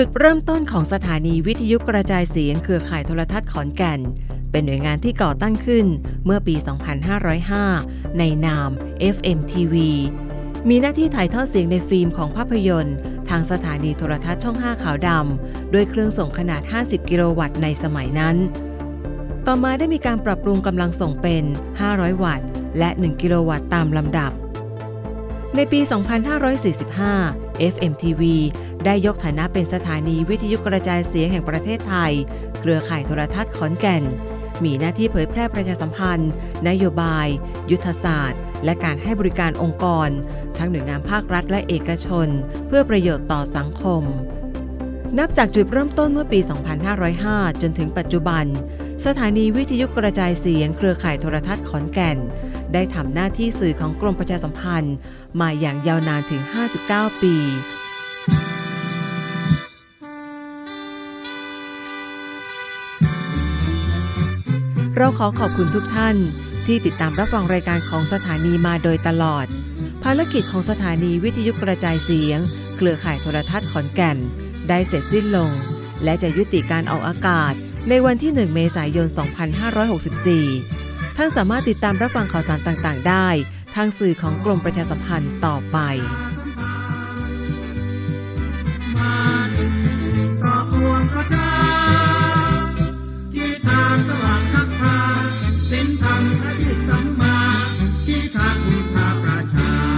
จุดเริ่มต้นของสถานีวิทยุกระจายเสียงเครือข่ายโทรทัศน์ขอนแก่น เป็นหน่วยงานที่ก่อตั้งขึ้นเมื่อปี 2505 ในนาม FM TV มีหน้าที่ถ่ายทอดเสียงในฟิล์มของภาพยนตร์ ทางสถานีโทรทัศน์ช่อง 5 ขาวดำด้วยเครื่องส่งขนาด 50 กิโลวัตต์ในสมัยนั้น ต่อมาได้มีการปรับปรุงกำลังส่งเป็น 500 วัตต์ และ 1 กิโลวัตต์ตามลำดับ ในปี 2545 FMTV ได้ยกฐานะเป็นสถานีวิทยุกระจายเสียงแห่งประเทศไทย เครือข่ายโทรทัศน์ขอนแก่น มีหน้าที่เผยแพร่ประชาสัมพันธ์ นโยบาย ยุทธศาสตร์ และการให้บริการองค์กร ทั้งหน่วยงานภาครัฐและเอกชน เพื่อประโยชน์ต่อสังคม นับจากจุดเริ่มต้นเมื่อปี 2505 จนถึงปัจจุบัน สถานีวิทยุกระจายเสียง เครือข่ายโทรทัศน์ขอนแก่น ได้ทำหน้าที่สื่อของกรมประชาสัมพันธ์ มาอย่างยาวนานถึง 59 ปี เราขอขอบคุณทุกท่าน ที่ติดตามรับฟังรายการของสถานีมาโดยตลอด ภารกิจของสถานีวิทยุกระจายเสียง เครือข่ายโทรทัศน์ขอนแก่น ได้เสร็จสิ้นลง และจะยุติการออกอากาศ ในวันที่ 1 เมษายน 2564 ท่านสามารถติดตามรับฟังข่าวสารต่างๆ ได้ ทางสื่อของกรมประชาสัมพันธ์ต่อไป หประชา